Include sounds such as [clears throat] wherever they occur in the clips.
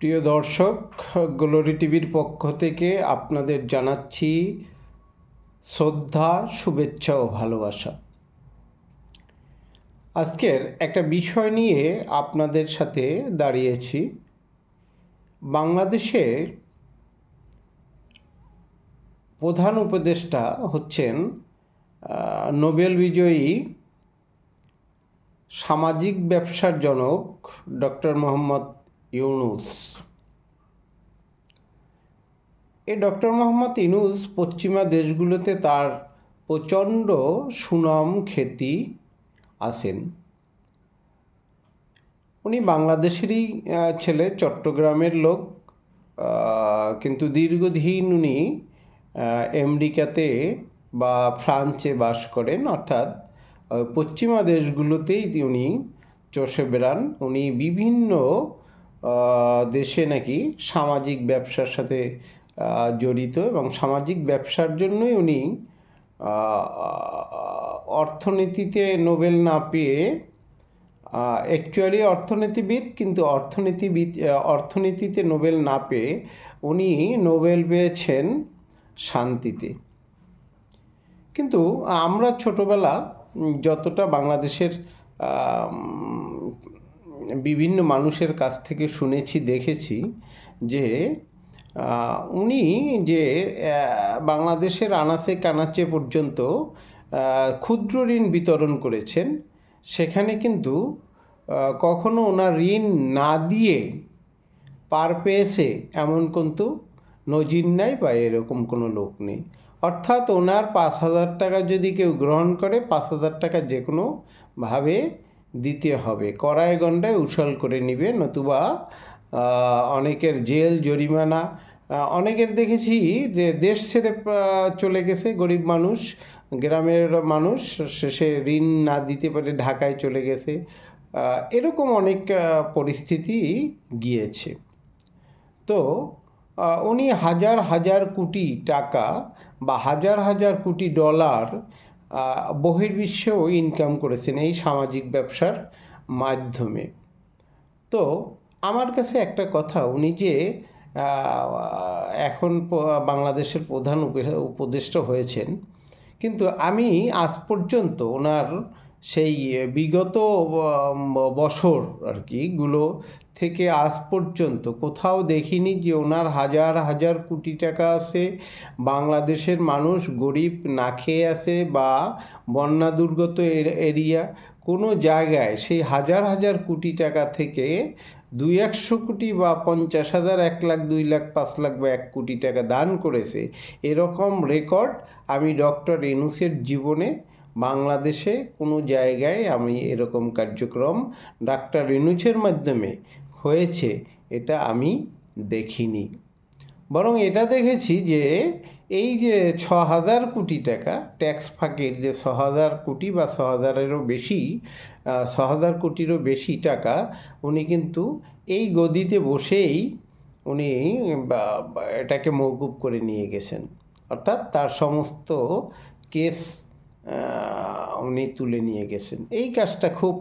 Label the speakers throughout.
Speaker 1: প্রিয় দর্শক, গ্লোরি টিভির পক্ষ থেকে আপনাদের জানাচ্ছি শ্রদ্ধা, শুভেচ্ছা ও ভালোবাসা। আজকের একটা বিষয় নিয়ে আপনাদের সাথে দাঁড়িয়েছি। বাংলাদেশের প্রধান উপদেষ্টা হচ্ছেন নোবেল বিজয়ী সামাজিক ব্যবসার জনক ডক্টর মোহাম্মদ ইউনুস। এ ডক্টর মোহাম্মদ ইউনুস পশ্চিমা দেশগুলোতে তার প্রচণ্ড সুনাম খ্যাতি আসেন উনি বাংলাদেশেরই ছেলে, চট্টগ্রামের লোক কিন্তু দীর্ঘদিন উনি আমেরিকাতে বা ফ্রান্সে বাস করেন, অর্থাৎ পশ্চিমা দেশগুলোতেই উনি চষে বেড়ান। উনি বিভিন্ন দেশে নাকি সামাজিক ব্যবসার সাথে জড়িত এবং সামাজিক ব্যবসার জন্যই উনি অর্থনীতিতে নোবেল না পেয়ে অ্যাকচুয়ালি অর্থনীতিবিদ, কিন্তু অর্থনীতিবিদ অর্থনীতিতে নোবেল না পেয়ে উনি নোবেল পেয়েছেন শান্তিতে। কিন্তু আমরা ছোটবেলা যতটা বাংলাদেশের বিভিন্ন মানুষের কাছ থেকে শুনেছি, দেখেছি যে উনি যে বাংলাদেশের আনাচে কানাচে পর্যন্ত ক্ষুদ্র ঋণ বিতরণ করেছেন। সেখানে কিন্তু কখনো ওনার ঋণ না দিয়ে পার পেয়েছে এমন কিন্তু নজির নাই বা এরকম কোনো লোক নেই। অর্থাৎ ওনার পাঁচ হাজার টাকা যদি কেউ গ্রহণ করে, পাঁচ হাজার টাকা যে কোনোভাবে দিতে হবে। কড়ায় গণ্ডায় উসল করে নিবে, নতুবা অনেকের জেল, জরিমানা অনেকের দেখেছি যে দেশ ছেড়ে চলে গেছে গরিব মানুষ, গ্রামের মানুষ শেষে ঋণ না দিতে পারে ঢাকায় চলে গেছে। এরকম অনেক পরিস্থিতি গিয়েছে। তো উনি হাজার হাজার কোটি টাকা বা হাজার হাজার কোটি ডলার বহির্বিশ্বেও ইনকাম করেছেন এই সামাজিক ব্যবসার মাধ্যমে। তো আমার কাছে একটা কথা, উনি যে এখন বাংলাদেশের প্রধান উপ- উপদেষ্টা হয়েছেন, কিন্তু আমি আজ পর্যন্ত ওনার সেই বিগত বছর আর কি গুলো থেকে আজ পর্যন্ত কোথাও দেখিনি যে ওনার হাজার হাজার কোটি টাকা আছে, বাংলাদেশের মানুষ গরিব না খেয়ে আছে বা বন্যা দুর্গত এর- এরিয়া। কোনো জায়গায় সেই হাজার হাজার কোটি টাকা থেকে দুই একশো কোটি বা পঞ্চাশ হাজার, এক লাখ, দুই লাখ, পাঁচ লাখ বা এক কোটি টাকা দান করেছে। এরকম রেকর্ড আমি ডক্টর ইনুসের জীবনে বাংলাদেশে কোনো জায়গায় আমি এরকম কার্যক্রম ডাক্তার রেনুছের মাধ্যমে হয়েছে, এটা আমি দেখিনি। বরং এটা দেখেছি যে এই যে ছ হাজার কোটি টাকা ট্যাক্স ফাঁকির যে ছ হাজার কোটি বা ছ হাজারেরও বেশি ছ হাজার কোটিরও বেশি টাকা, উনি কিন্তু এই গদিতে বসেই উনি এটাকে মৌকুব করে নিয়ে গেছেন। অর্থাৎ তার সমস্ত কেস উনি তুলে নিয়ে গেছেন। এই কাজটা খুব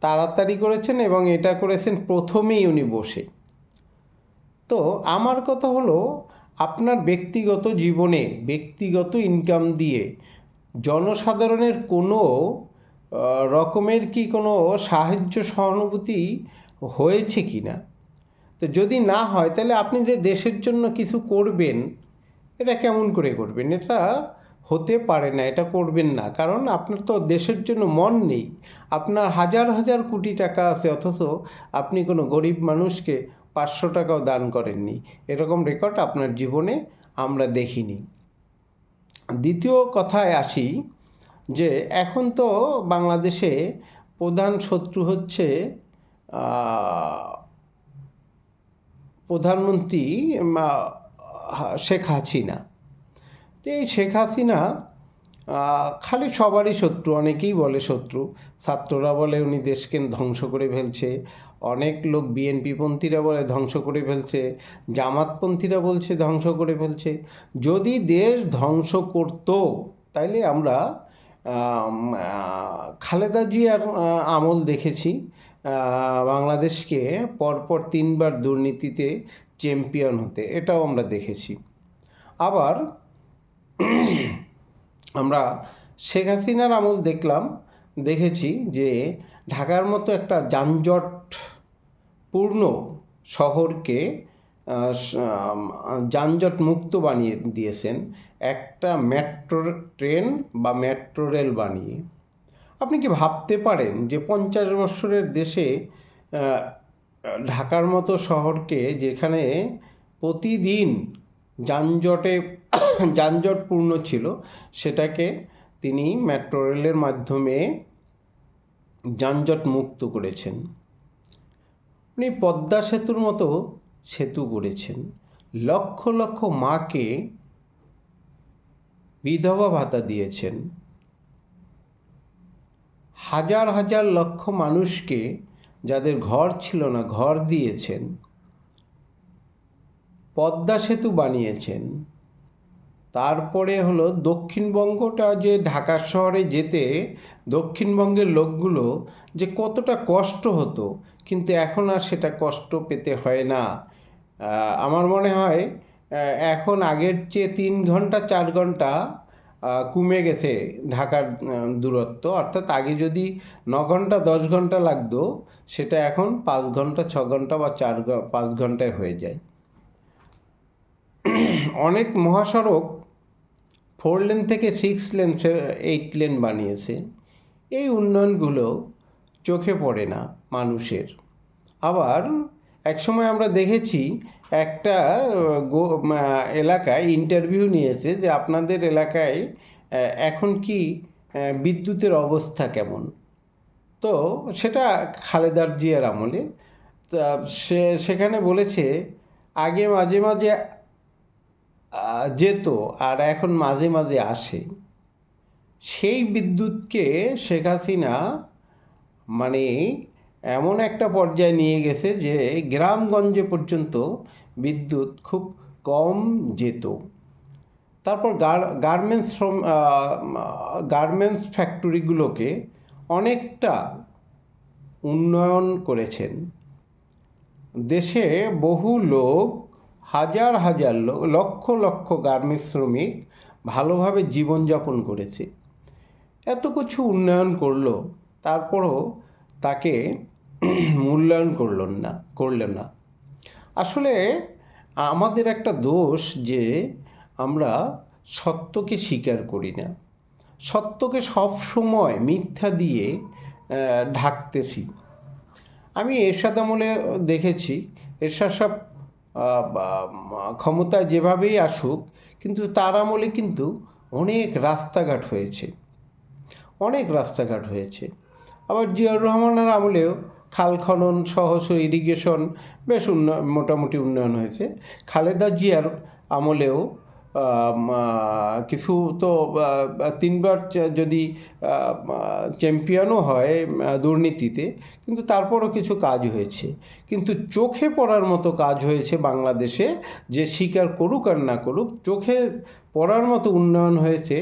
Speaker 1: তাড়াতাড়ি করেছেন এবং এটা করেছেন প্রথমেই উনি বসে। তো আমার কথা হলো, আপনার ব্যক্তিগত জীবনে ব্যক্তিগত ইনকাম দিয়ে জনসাধারণের কোনো রকমের কি কোনো সাহায্য সহানুভূতি হয়েছে কি না? তো যদি না হয়, তাহলে আপনি যে দেশের জন্য কিছু করবেন, এটা কেমন করে করবেন? এটা হতে পারে না, এটা করবেন না। কারণ আপনার তো দেশের জন্য মন নেই। আপনার হাজার হাজার কোটি টাকা আছে, অথচ আপনি কোনো গরিব মানুষকে পাঁচশো টাকাও দান করেননি। এরকম রেকর্ড আপনার জীবনে আমরা দেখিনি। দ্বিতীয় কথায় আসি যে, এখন তো বাংলাদেশে প্রধান শত্রু হচ্ছে প্রধানমন্ত্রী শেখ হাসিনা। তো এই শেখ হাসিনা খালি সবারই শত্রু, অনেকেই বলে শত্রু। ছাত্ররা বলে উনি দেশকে ধ্বংস করে ফেলছে। অনেক লোক বিএনপিপন্থীরা বলে ধ্বংস করে ফেলছে। জামাতপন্থীরা বলছে ধ্বংস করে ফেলছে। যদি দেশ ধ্বংস করতো, তাইলে আমরা খালেদা জিয়ার আমল দেখেছি। বাংলাদেশকে পরপর তিনবার দুর্নীতিতে চ্যাম্পিয়ন হতে, এটাও আমরা দেখেছি। আবার আমরা শেখ হাসিনার আমল দেখলাম, দেখেছি যে ঢাকার মতো একটা যানজটপূর্ণ শহরকে যানজট মুক্ত বানিয়ে দিয়েছেন একটা মেট্রো ট্রেন বা মেট্রো রেল বানিয়ে। আপনি কি ভাবতে পারেন যে পঞ্চাশ বছরের দেশে ঢাকার মতো শহরকে যেখানে প্রতিদিন যানজটে, যানজটপূর্ণ ছিল, সেটাকে তিনি মেট্রো রেলের মাধ্যমে যানজট মুক্ত করেছেন। উনি পদ্মা সেতুর মতো সেতু করেছেন লক্ষ লক্ষ মাকে বিধবা ভাতা দিয়েছেন। হাজার হাজার লক্ষ মানুষকে যাদের ঘর ছিল না, ঘর দিয়েছেন। পদ্মা সেতু বানিয়েছেন। তারপরে হলো দক্ষিণবঙ্গটা যে ঢাকা শহরে যেতে দক্ষিণবঙ্গের লোকগুলো যে কতটা কষ্ট হতো, কিন্তু এখন আর সেটা কষ্ট পেতে হয় না। আমার মনে হয় এখন আগের চেয়ে তিন ঘণ্টা, চার ঘণ্টা কমে গেছে ঢাকার দূরত্ব। অর্থাৎ আগে যদি ন ঘণ্টা, দশ ঘণ্টা লাগতো, সেটা এখন পাঁচ ঘণ্টা, ছ ঘণ্টা বা চার পাঁচ ঘন্টায় হয়ে যায়। অনেক মহাসড়ক ফোর লেন থেকে সিক্স লেন এইট লেন বানিয়েছে। এই উন্নয়নগুলো চোখে পড়ে না মানুষের। আবার একসময় আমরা দেখেছি একটা এলাকায় ইন্টারভিউ নিয়েছে যে আপনাদের এলাকায় এখন কি বিদ্যুতের অবস্থা কেমন? তো সেটা খালেদার জিয়ার আমলে। তা সে, সেখানে বলেছে, আগে মাঝে মাঝে যেত আর এখন মাঝে মাঝে আসে। সেই বিদ্যুৎকে শেখ হাসিনা মানে এমন একটা পর্যায়ে নিয়ে গেছে যে গ্রামগঞ্জে পর্যন্ত বিদ্যুৎ খুব কম যেত। তারপর গার্মেন্টস শ্রম গার্মেন্টস ফ্যাক্টরিগুলোকে অনেকটা উন্নয়ন করেছেন। দেশে বহু লোক হাজার হাজার লোক লক্ষ লক্ষ গার্মেন্টস শ্রমিক ভালোভাবে জীবনযাপন করেছে। এত কিছু উন্নয়ন করল, তারপরও তাকে [clears throat] মূল্যায়ন করলেন না করলেন না। আসলে আমাদের একটা দোষ যে আমরা সত্যকে স্বীকার করি না। সত্যকে সব সময় মিথ্যা দিয়ে ঢাকতেছি। আমি এরশাদ আমলে দেখেছি, এরশাদ সাহেব ক্ষমতায় যেভাবেই আসুক, কিন্তু তার আমলে কিন্তু অনেক রাস্তাঘাট হয়েছে। অনেক রাস্তাঘাট হয়েছে। আবার জিয়াউর রহমানের আমলেও খাল খনন সহ ইরিগেশন বেশ উন্নয়ন মোটামুটি উন্নয়ন হয়েছে। খালেদা জিয়ার আমলেও কিছু তো তিনবার যদি চ্যাম্পিয়নও হয় দুর্নীতিতে, কিন্তু তারপরও কিছু কাজ হয়েছে। কিন্তু চোখে পড়ার মতো কাজ হয়েছে বাংলাদেশে, যে স্বীকার করুক আর না করুক, চোখে পড়ার মতো উন্নয়ন হয়েছে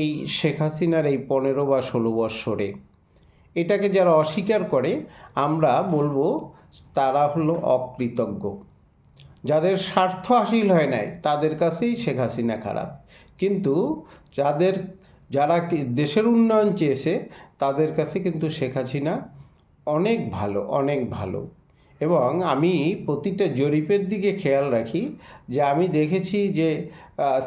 Speaker 1: এই শেখ হাসিনার এই পনেরো বা ষোলো বৎসরে। এটাকে যারা অস্বীকার করে, আমরা বলব তারা হলো অকৃতজ্ঞ। যাদের স্বার্থ হাসিল হয় নাই, তাদের কাছেই শেখ হাসিনা খারাপ। কিন্তু যাদের, যারা দেশের উন্নয়ন চেয়েছে, তাদের কাছে কিন্তু শেখ হাসিনা অনেক ভালো অনেক ভালো। এবং আমি প্রতিটা জরিপের দিকে খেয়াল রাখি যে আমি দেখেছি যে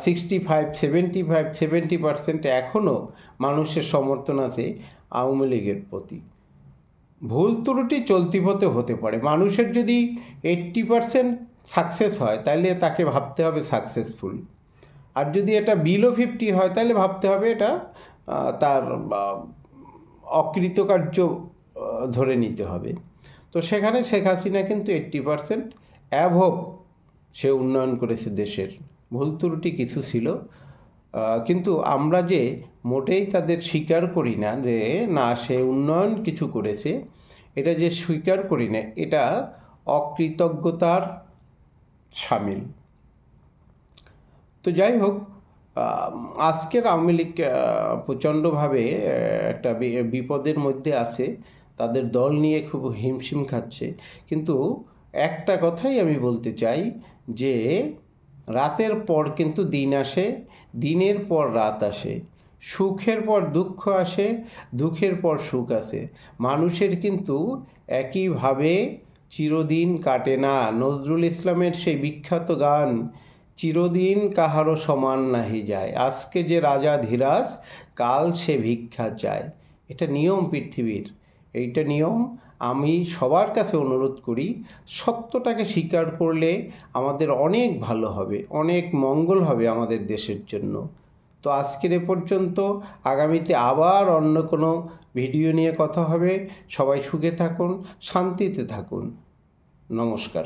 Speaker 1: sixty five seventy five seventy percent এখনও মানুষের সমর্থন আছে আওয়ামী লীগের প্রতি। ভুল ত্রুটি চলতি পথে হতে পারে। মানুষের যদি এইট্টি পারসেন্ট সাকসেস হয় তাহলে তাকে ভাবতে হবে সাকসেসফুল আর যদি এটা বিলো ফিফটি হয় তাহলে ভাবতে হবে এটা তার অকৃতকার্য ধরে নিতে হবে। তো সেখানে শেখ হাসিনা কিন্তু এইট্টি পারসেন্ট অ্যাভব সে উন্নয়ন করেছে দেশের। ভুল ত্রুটি কিছু ছিল। কিন্তু আমরা যে মোটেই তাদের স্বীকার করি না যে, না, সে উন্নয়ন কিছু করেছে, এটা যে স্বীকার করি না, এটা অকৃতজ্ঞতার সামিল তো যাই হোক আজকের আওয়ামী লীগ প্রচণ্ডভাবে একটা বিপদের মধ্যে আছে। তাদের দল নিয়ে খুব হিমশিম খাচ্ছে। কিন্তু একটা কথাই আমি বলতে চাই যে, রাতের পর কিন্তু দিন আসে, দিনের পর রাত আসে। সুখের পর দুঃখ আসে, দুঃখের পর সুখ আসে। মানুষের কিন্তু একইভাবে চিরদিন কাটে না। নজরুল ইসলামের সেই বিখ্যাত গান, চিরদিন কাহারও সমান নাহি যায়। আজকে যে রাজা ধীরাজ, কাল সে ভিক্ষা চায়। এটা নিয়ম পৃথিবীর। এইটা নিয়ম আমি সবার কাছে অনুরোধ করি, সত্যটাকে স্বীকার করলে আমাদের অনেক ভালো হবে, অনেক মঙ্গল হবে আমাদের দেশের জন্য। তো আজকের এ পর্যন্ত, আগামীতে আবার অন্য কোনো ভিডিও নিয়ে কথা হবে। সবাই সুখে থাকুন, শান্তিতে থাকুন। নমস্কার।